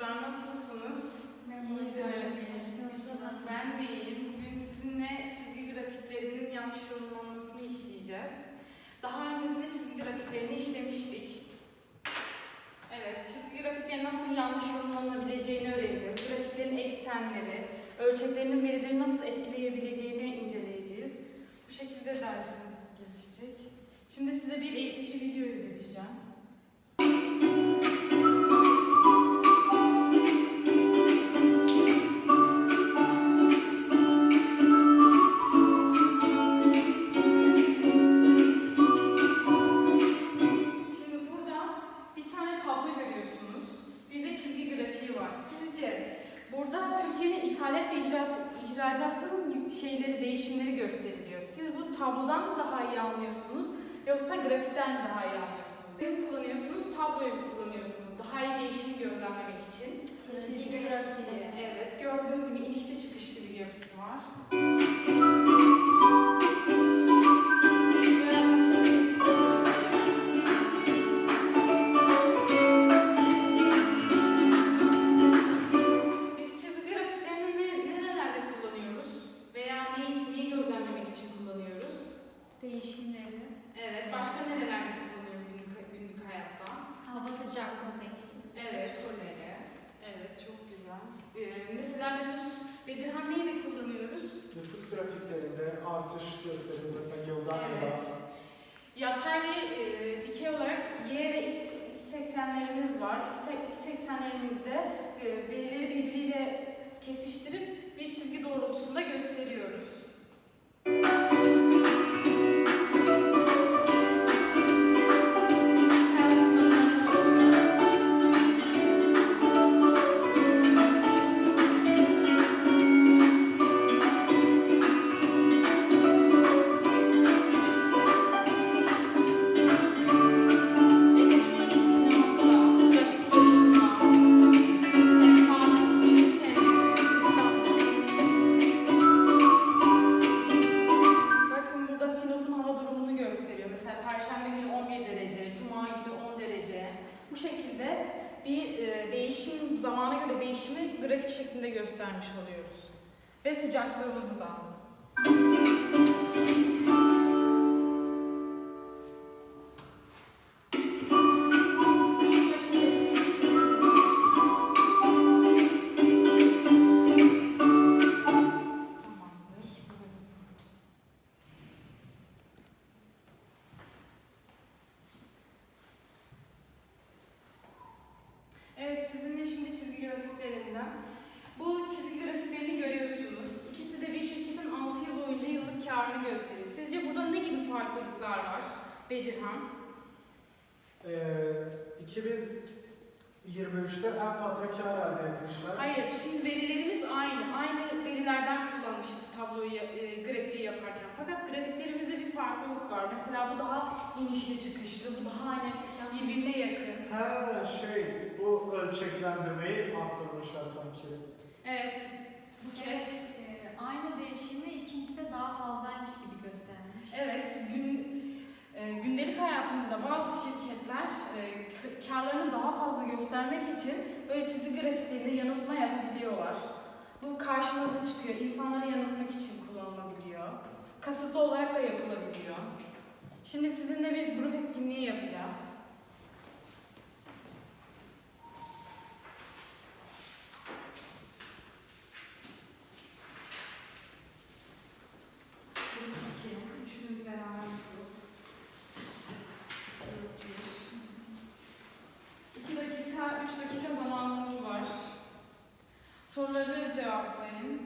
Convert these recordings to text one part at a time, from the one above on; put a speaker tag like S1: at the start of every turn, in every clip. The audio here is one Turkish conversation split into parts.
S1: çocuklar nasılsınız?
S2: Sınıfta
S1: Ben de iyiyim. Bugün sizinle çizgi grafiklerinin yanlış yorumlanmasını işleyeceğiz. Daha öncesinde çizgi grafiklerini işlemiştik. Evet, çizgi grafiklerin nasıl yanlış yorumlanabileceğini öğreneceğiz. Grafiklerin eksenleri, ölçeklerinin verileri nasıl etkileyebileceğini inceleyeceğiz. Bu şekilde dersimiz gelişecek. Şimdi size bir eğitici video izleteceğim. Evet, gördüğünüz gibi inişli çıkışlı bir yapısı var.
S2: Değişimi
S1: grafik şeklinde göstermiş oluyoruz. Ve sıcaklığımızı da. Farklılıklar var Bedirhan?
S3: Ee, 2023'te en fazla kar elde etmişler.
S1: Hayır, şimdi verilerimiz aynı. Aynı verilerden kullanmışız tabloyu, e, grafiği yaparken. Fakat grafiklerimizde bir farklılık var. Mesela bu daha inişli çıkışlı, bu daha hani birbirine yakın.
S3: Ha şey, bu ölçeklendirmeyi arttırmışlar sanki.
S1: Evet, Buket.
S2: Evet, e, aynı değişimi ikincide daha fazlaymış gibi göstermiş.
S1: Evet, gün, e, gündelik hayatımızda bazı şirketler e, karlarını daha fazla göstermek için böyle çizgi grafiklerinde yanıltma yapabiliyorlar. Bu karşımıza çıkıyor. İnsanları yanıltmak için kullanılabiliyor. Kasıtlı olarak da yapılabiliyor. Şimdi sizinle bir grup etkinliği yapacağız. Grup iki. Üçünüz beraber grup. Grup bir. İki dakika, üç dakika zamanınız var. Soruları cevaplayın.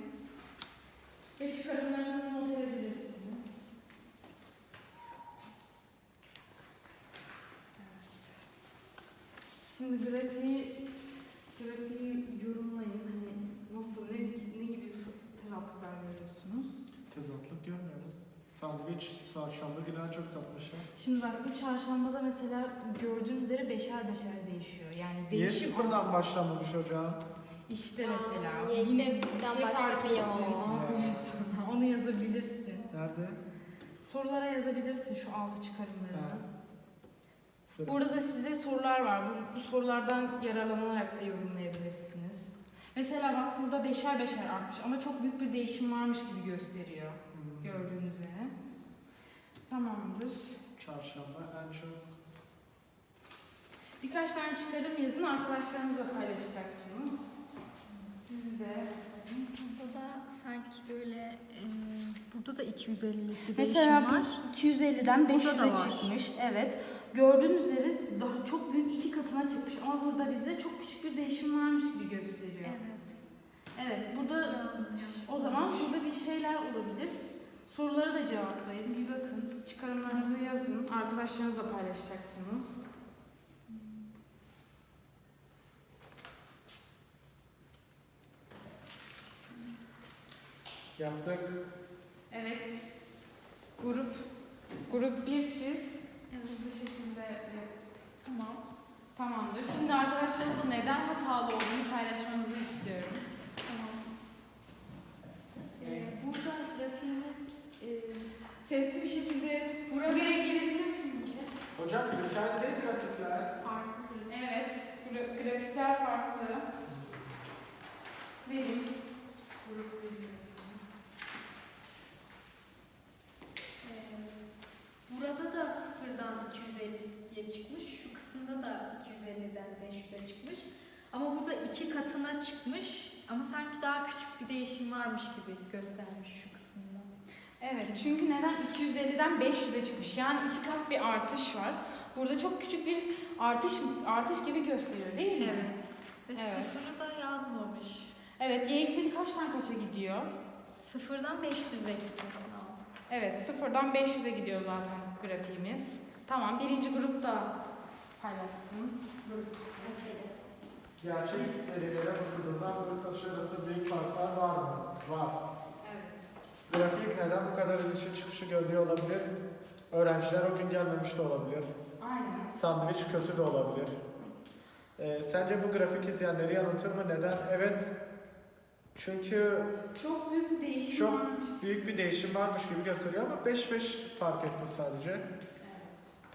S1: Ve çıkarımlarınızı not edebilirsiniz. Evet. Şimdi grafiği, grafiği yorumlayın. Hani nasıl, ne, ne gibi tezatlıklar görüyorsunuz?
S3: Tezatlık görmüyoruz. Sandviç çarşamba günü çok satmışlar.
S1: Şimdi bak bu çarşambada mesela gördüğün üzere beşer beşer değişiyor. Yani
S3: Niye
S1: değişim
S3: sıfırdan başlamamış hocam?
S1: İşte mesela
S2: Aa,
S1: yine bir şey fark
S2: başlamıyor.
S1: ettin. Aferin sana. Onu yazabilirsin.
S3: Nerede?
S1: Sorulara yazabilirsin şu altı çıkarımları.
S3: Ha.
S1: Burada da size sorular var. Bu, bu sorulardan yararlanarak da yorumlayabilirsiniz. Mesela bak burada beşer beşer artmış ama çok büyük bir değişim varmış gibi gösteriyor.
S3: Hmm.
S1: Gördüğünüz üzere. Tamamdır.
S3: Çarşamba en çok.
S1: Birkaç tane çıkarım yazın arkadaşlarınızla paylaşacaksınız. Siz de.
S2: Burada da sanki böyle e, burada da 250'lik bir
S1: Mesela
S2: değişim var.
S1: bu 250'den
S2: Burada da
S1: 500'e
S2: var.
S1: çıkmış. Evet. Gördüğünüz üzere daha çok büyük iki katına çıkmış ama burada bize çok küçük bir değişim varmış gibi gösteriyor.
S2: Evet.
S1: Evet, burada o zaman şurada bir şeyler olabilir. Soruları da cevaplayın. Bir bakın. Çıkarımlarınızı yazın. Arkadaşlarınızla paylaşacaksınız.
S3: Yaptık.
S1: Evet. Grup grup 1 siz. Yap. Tamam. Tamamdır. Şimdi arkadaşlarınızla neden hatalı olduğunu paylaşmanızı istiyorum.
S2: Tamam. Ee, burada grafiğimiz e,
S1: Sesli bir şekilde buraya gelebilirsin Buket.
S3: Hocam mükemmel değil grafikler.
S2: farklı bir
S1: Evet, gra- grafikler farklı. Verim. Grup verim.
S2: Ee, Burada da sıfırdan 250'ye çıkmış. Şu kısımda da 250'den 500'e çıkmış. Ama burada iki katına çıkmış. Ama sanki daha küçük bir değişim varmış gibi göstermiş şu kısmında.
S1: Evet, çünkü neden 250'den 500'e çıkmış? Yani iki kat bir artış var. Burada çok küçük bir artış artış gibi gösteriyor değil mi?
S2: Evet. Ve
S1: Evet.
S2: sıfırı da yazmamış.
S1: Evet, y ekseni kaçtan kaça gidiyor?
S2: Sıfırdan 500'e gitmesi lazım.
S1: Evet, sıfırdan 500'e gidiyor zaten grafiğimiz. Tamam, birinci grup da paylaşsın.
S3: Gerçek verilere bakıldığında satış arasında büyük farklar var mı? Var.
S1: Evet.
S3: Grafik neden bu kadar inişi çıkışı görünüyor olabilir? Öğrenciler o gün gelmemiş de olabilir.
S1: Aynen.
S3: Sandviç kötü de olabilir. Ee, sence bu grafik izleyenleri yanıltır mı? Neden? Evet. Çünkü
S1: Çok büyük bir değişim
S3: Çok-
S1: varmış.
S3: büyük bir değişim varmış gibi gösteriyor ama 5-5 fark etmiş sadece.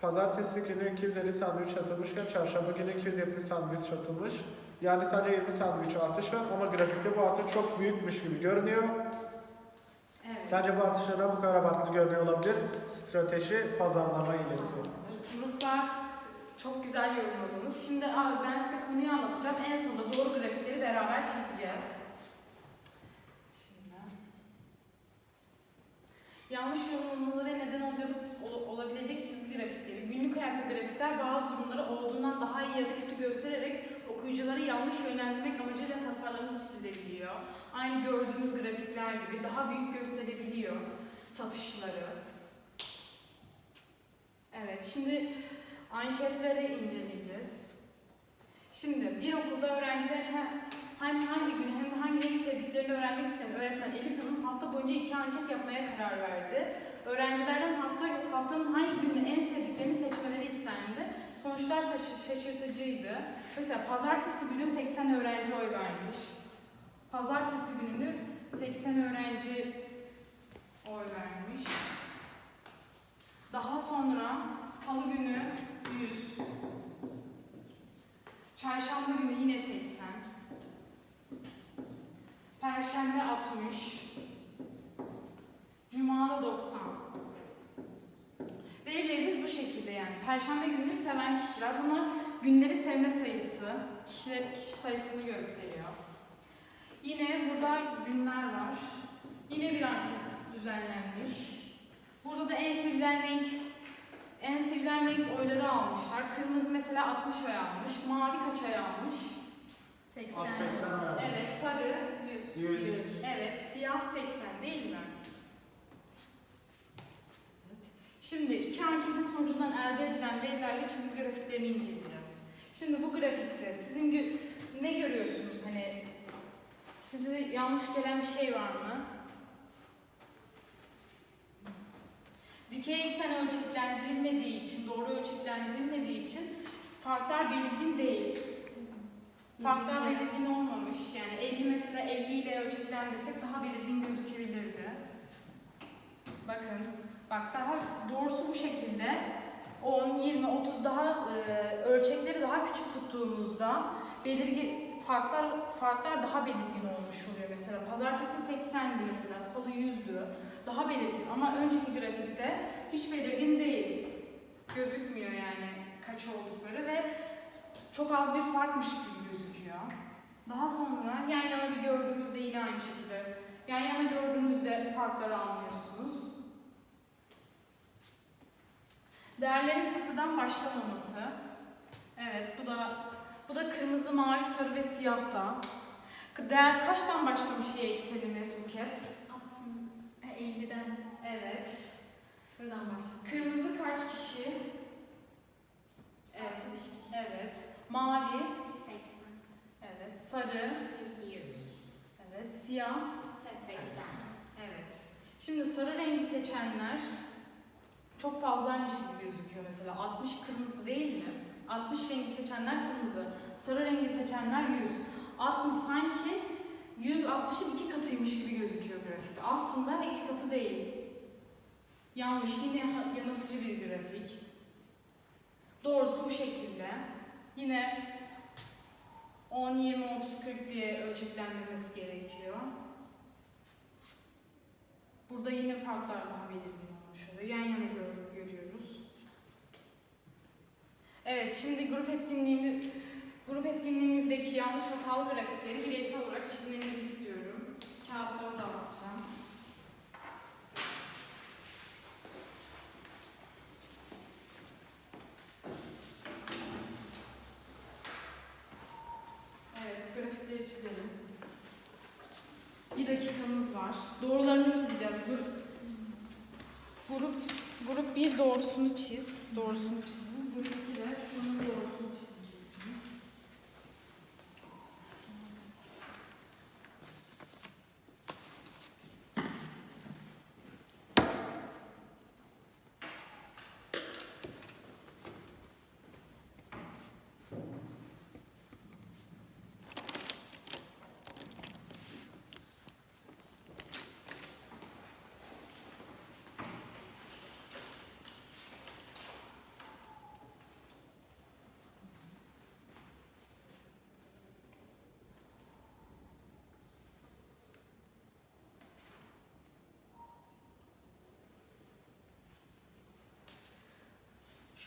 S3: Pazartesi günü 250 sandviç satılmışken çarşamba günü 270 sandviç satılmış. Yani sadece 20 sandviç artış var ama grafikte bu artış çok büyükmüş gibi görünüyor.
S1: Evet.
S3: Sence bu artışlardan bu kadar abartılı görünüyor olabilir? Strateji pazarlama hilesi.
S1: Gruplar çok güzel yorumladınız. Şimdi abi ben size konuyu anlatacağım. En sonunda doğru grafikleri beraber çizeceğiz. Şimdi. Yanlış yorumlamalara neden olacak, ol- olabilecek çizgi grafikleri, günlük hayatta grafikler bazı durumları olduğundan daha iyi ya da kötü göstererek okuyucuları yanlış yönlendirmek amacıyla tasarlanıp çizilebiliyor. Aynı gördüğünüz grafikler gibi daha büyük gösterebiliyor satışları. Evet, şimdi anketleri inceleyeceğiz. Şimdi bir okulda öğrencilerin hem, hem hangi gün hem de hangi renk sevdiklerini öğrenmek isteyen öğretmen Elif Hanım hafta boyunca iki anket yapmaya karar verdi. Öğrencilerden hafta haftanın hangi gününü en sevdiklerini seçmeleri istendi. Sonuçlar şaş- şaşırtıcıydı. Mesela pazartesi günü 80 öğrenci oy vermiş. Pazartesi gününü 80 öğrenci oy vermiş. Daha sonra salı günü 100. Çarşamba günü yine 80. Perşembe 60. Cuma'da 90. Verilerimiz bu şekilde yani. Perşembe gününü seven kişiler. Bunlar günleri sevme sayısı, kişiler, kişi sayısını gösteriyor. Yine burada günler var. Yine bir anket düzenlenmiş. Burada da en sevilen renk en sevilen renk oyları almışlar. Kırmızı mesela 60 oy almış. Mavi kaç oy almış?
S2: 80.
S3: Az 80 önemli.
S1: Evet, sarı
S3: 100.
S1: Evet, siyah 80 değil mi? Evet. Şimdi iki anketin sonucundan elde edilen verilerle çizgi grafiklerini inceleyeceğiz. Şimdi bu grafikte sizin gö- ne görüyorsunuz? Hani size yanlış gelen bir şey var mı? Dikey eksen ölçeklendirilmediği için, doğru ölçeklendirilmediği için farklar belirgin değil. Farklar belirgin olmamış. Yani 50 mesela 50 ile ölçeklendirsek daha belirgin gözükebilirdi. Bakın. Bak daha doğrusu bu şekilde. 10, 20, 30 daha e, ölçekleri daha küçük tuttuğumuzda belirgin farklar farklar daha belirgin olmuş oluyor mesela. Pazartesi 80'di mesela, salı 100'dü. Daha belirgin ama önceki grafikte hiç belirgin değil. Gözükmüyor yani kaç oldukları ve çok az bir farkmış gibi gözüküyor. Daha sonra yan yana bir gördüğümüzde yine aynı şekilde yan yana gördüğünüzde farkları anlıyorsunuz. Değerlerin sıfırdan başlamaması. Evet, bu da bu da kırmızı, mavi, sarı ve siyahta. Değer kaçtan başlamış y eksenimiz Buket?
S2: Altın, e, 50'den
S1: Evet.
S2: sıfırdan başlıyor.
S1: Kırmızı kaç kişi? Evet.
S2: 60,
S1: Evet. Mavi.
S2: 80,
S1: Evet. Sarı.
S2: 100,
S1: Evet. Siyah.
S2: 80.
S1: Evet. Şimdi sarı rengi seçenler çok fazlaymış gibi gözüküyor mesela. 60 kırmızı değil mi? 60 rengi seçenler kırmızı. Sarı rengi seçenler 100. 60 sanki 160'ın iki katıymış gibi gözüküyor grafikte. Aslında iki katı değil. Yanlış. Yine yanıltıcı bir grafik. Doğrusu bu şekilde. Yine 10, 20, 30, 40 diye ölçeklendirmesi gerekiyor. Burada yine farklar daha belirgin olmuş oluyor. Yan yana gör- görüyoruz. Evet, şimdi grup etkinliğimiz grup etkinliğimizdeki yanlış hatalı grafikleri bireysel olarak çizmenizi istiyorum. Kağıtları dağıtacağım. Evet, grafikleri çizelim. Bir dakikamız var. Doğrularını çizeceğiz. Grup grup grup 1 doğrusunu çiz. Doğrusunu çizin. Grup 2 de şunun doğrusunu çizeceksiniz.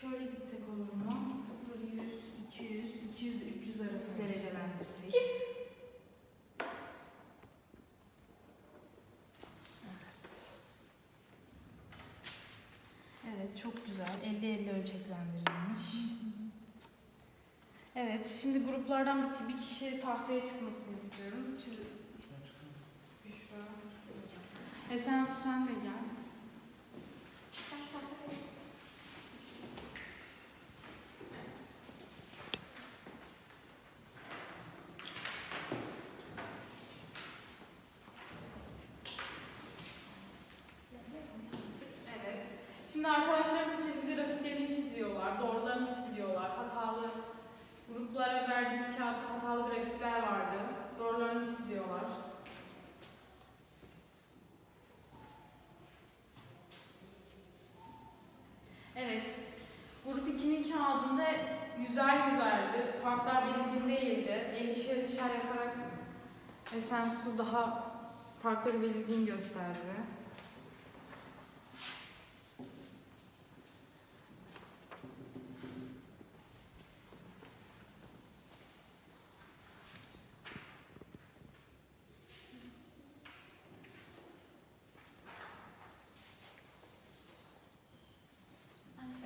S1: Şöyle gitsek olur mu? 0, 100, 200, 200, 300 arası derecelendirsek. Evet. Evet, çok güzel. 50-50 ölçeklendirilmiş. Evet, şimdi gruplardan bir, bir kişi tahtaya çıkmasını istiyorum. Çiz Büşra. E sen, sen de gel. Evet. Şimdi arkadaşlarımız çizgi grafiklerini çiziyorlar, doğrularını çiziyorlar. Hatalı gruplara verdiğimiz kağıtta hatalı grafikler vardı. Doğrularını çiziyorlar. Evet. Grup 2'nin kağıdında yüzer Farklar belirgin değildi. Elişer elişer yaparak Esensu daha farkları belirgin gösterdi.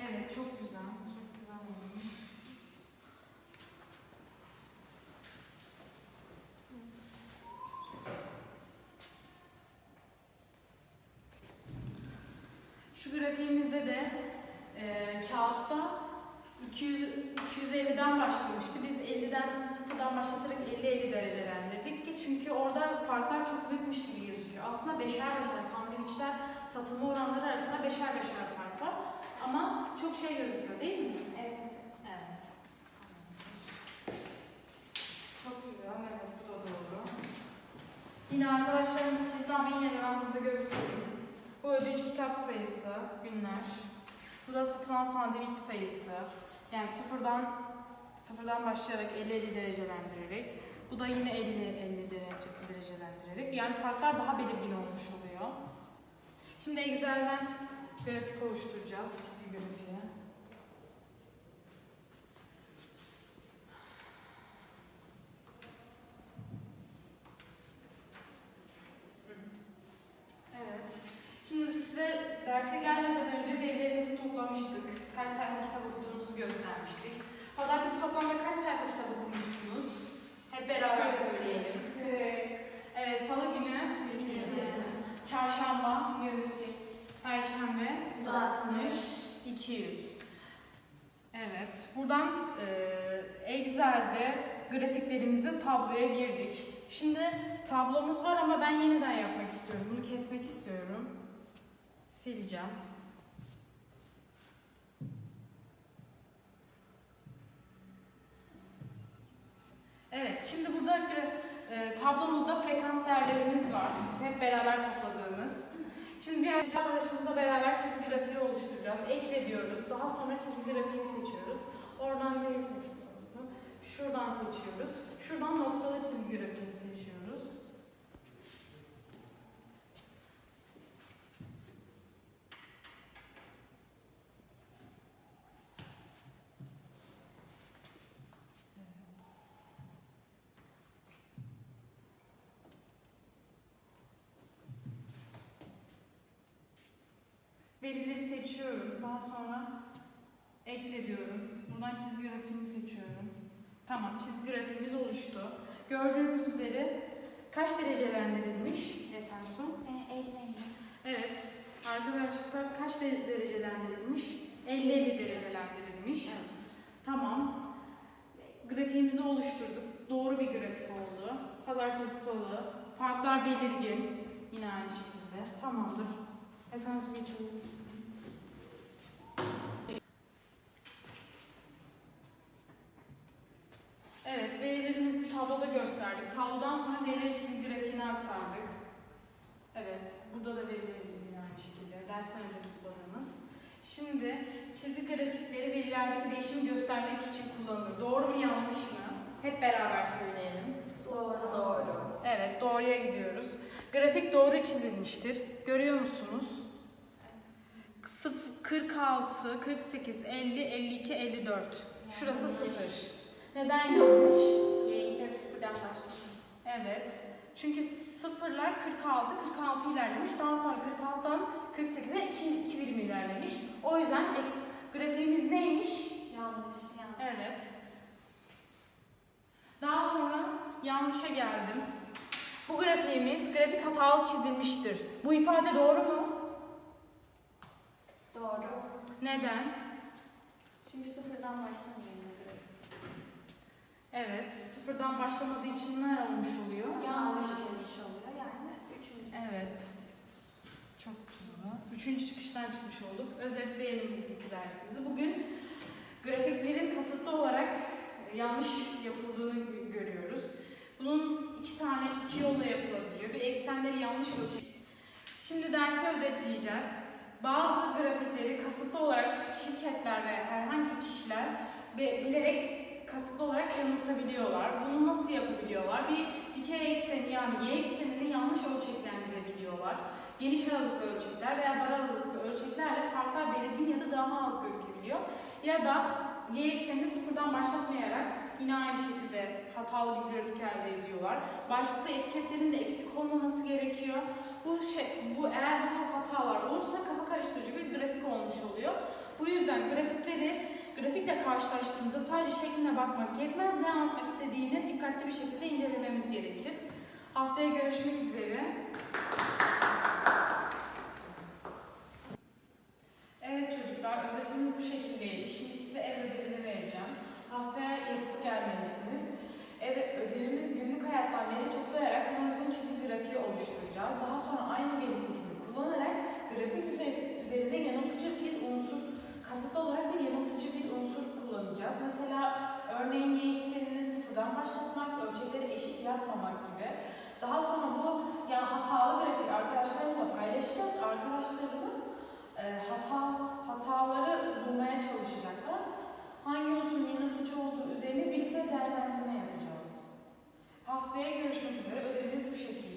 S1: Evet, çok güzel. Çok güzel olmuş. Şu grafiğimizde de e, kağıtta 200 250'den başlamıştı. Biz 50'den sıfırdan başlatarak 50-50 derecelendirdik ki çünkü orada farklar çok büyükmüş gibi gözüküyor. Aslında beşer beşer sandviçler satılma oranları arasında beşer beşer fark var. Ama çok şey gözüküyor değil mi?
S2: Evet.
S1: Evet. Çok güzel, evet bu da doğru. Yine arkadaşlarımız çizdi ama yine ben burada göstereyim. Bu ödünç kitap sayısı, günler. Bu da satılan sandviç sayısı. Yani sıfırdan sıfırdan başlayarak 50-50 derecelendirerek. Bu da yine 50-50 derece, derecelendirerek. Yani farklar daha belirgin olmuş oluyor. Şimdi Excel'den grafik oluşturacağız. Çizgi grafiği. Evet. Şimdi size derse gelmeden önce verilerinizi toplamıştık. Kaç sayfa kitap okuduğunuzu göstermiştik. Pazartesi toplamda kaç sayfa kitap okumuştunuz? Hep beraber söyleyelim. Evet, salı günü çarşamba 100, perşembe 160, 200. Evet, buradan e, Excel'de grafiklerimizi tabloya girdik. Şimdi tablomuz var ama ben yeniden yapmak istiyorum. Bunu kesmek istiyorum. Sileceğim. Evet, şimdi burada e, tablomuzda frekans değerlerimiz var. Hep beraber topladığımız. Şimdi bir arkadaşımızla beraber çizgi grafiği oluşturacağız. Ekle diyoruz. Daha sonra çizgi grafiği seçiyoruz. Oradan koşuyoruz? Şuradan seçiyoruz. Şuradan noktalı çizgi grafiğini seçiyoruz. Verileri seçiyorum. Daha sonra ekle diyorum. Buradan çizgi grafiğini seçiyorum. Tamam, çizgi grafiğimiz oluştu. Gördüğünüz üzere kaç derecelendirilmiş Esensu? Evet, arkadaşlar kaç de- derecelendirilmiş? 50-50 derecelendirilmiş. Tamam. Grafiğimizi oluşturduk. Doğru bir grafik oldu. Pazartesi, salı. Farklar belirgin. Yine aynı şekilde. Tamamdır. Esensu geçebilirsin. Evet, verilerimizi tabloda gösterdik. Tablodan sonra verileri çizgi grafiğine aktardık. Evet, burada da verilerimiz yine aynı şekilde. Dersten önce topladığımız. Şimdi çizgi grafikleri verilerdeki değişimi göstermek için kullanılır. Doğru mu yanlış mı? Hep beraber söyleyelim.
S2: Doğru.
S1: Doğru. Evet, doğruya gidiyoruz. Grafik doğru çizilmiştir. Görüyor musunuz? 0, 46, 48, 50, 52, 54. Şurası 0. Neden yanlış?
S2: Y sıfırdan başlıyor.
S1: Evet. Çünkü sıfırlar 46, 46 ilerlemiş. Daha sonra 46'dan 48'e 2, 2 birim ilerlemiş. O yüzden eks- grafiğimiz neymiş?
S2: Yanlış.
S1: Evet. Daha sonra yanlışa geldim. Bu grafiğimiz grafik hatalı çizilmiştir. Bu ifade doğru mu?
S4: Doğru.
S1: Neden?
S4: Çünkü sıfırdan başlamıyor.
S1: Evet, sıfırdan başlamadığı için ne olmuş oluyor?
S4: Yanlış çıkış oluyor. Yani üçüncü.
S1: Evet. Çok güzel. Üçüncü çıkıştan çıkmış olduk. Özetleyelim bugünkü dersimizi. Bugün grafiklerin kasıtlı olarak yanlış yapıldığını gö- görüyoruz. Bunun iki tane, iki yolla yapılabiliyor. Bir eksenleri yanlış ölçü. Şimdi dersi özetleyeceğiz. Bazı grafikleri kasıtlı olarak şirketler ve herhangi kişiler bilerek kasıtlı olarak yanıltabiliyorlar. Bunu nasıl yapabiliyorlar? Bir dikey ekseni yani y eksenini yanlış ölçeklendirebiliyorlar. Geniş aralıklı ölçekler veya dar aralıklı ölçeklerle farklar belirgin ya da daha az gözükebiliyor. Ya da y eksenini sıfırdan başlatmayarak yine aynı şekilde hatalı bir grafik elde ediyorlar. Başlıkta etiketlerin de eksik olmaması gerekiyor. Bu şey, bu eğer bu hatalar olursa kafa karıştırıcı bir grafik olmuş oluyor. Bu yüzden grafikleri grafikle karşılaştığımızda sadece şekline bakmak yetmez. Ne anlatmak istediğini dikkatli bir şekilde incelememiz gerekir. Haftaya görüşmek üzere. Evet çocuklar, özetimiz bu şekildeydi. Şimdi size ev ödevini vereceğim. Haftaya arkadaşlarımız e, hata hataları bulmaya çalışacaklar. Hangi unsur yanıltıcı olduğu üzerine birlikte değerlendirme yapacağız. Haftaya görüşmek üzere. Ödevimiz bu şekilde.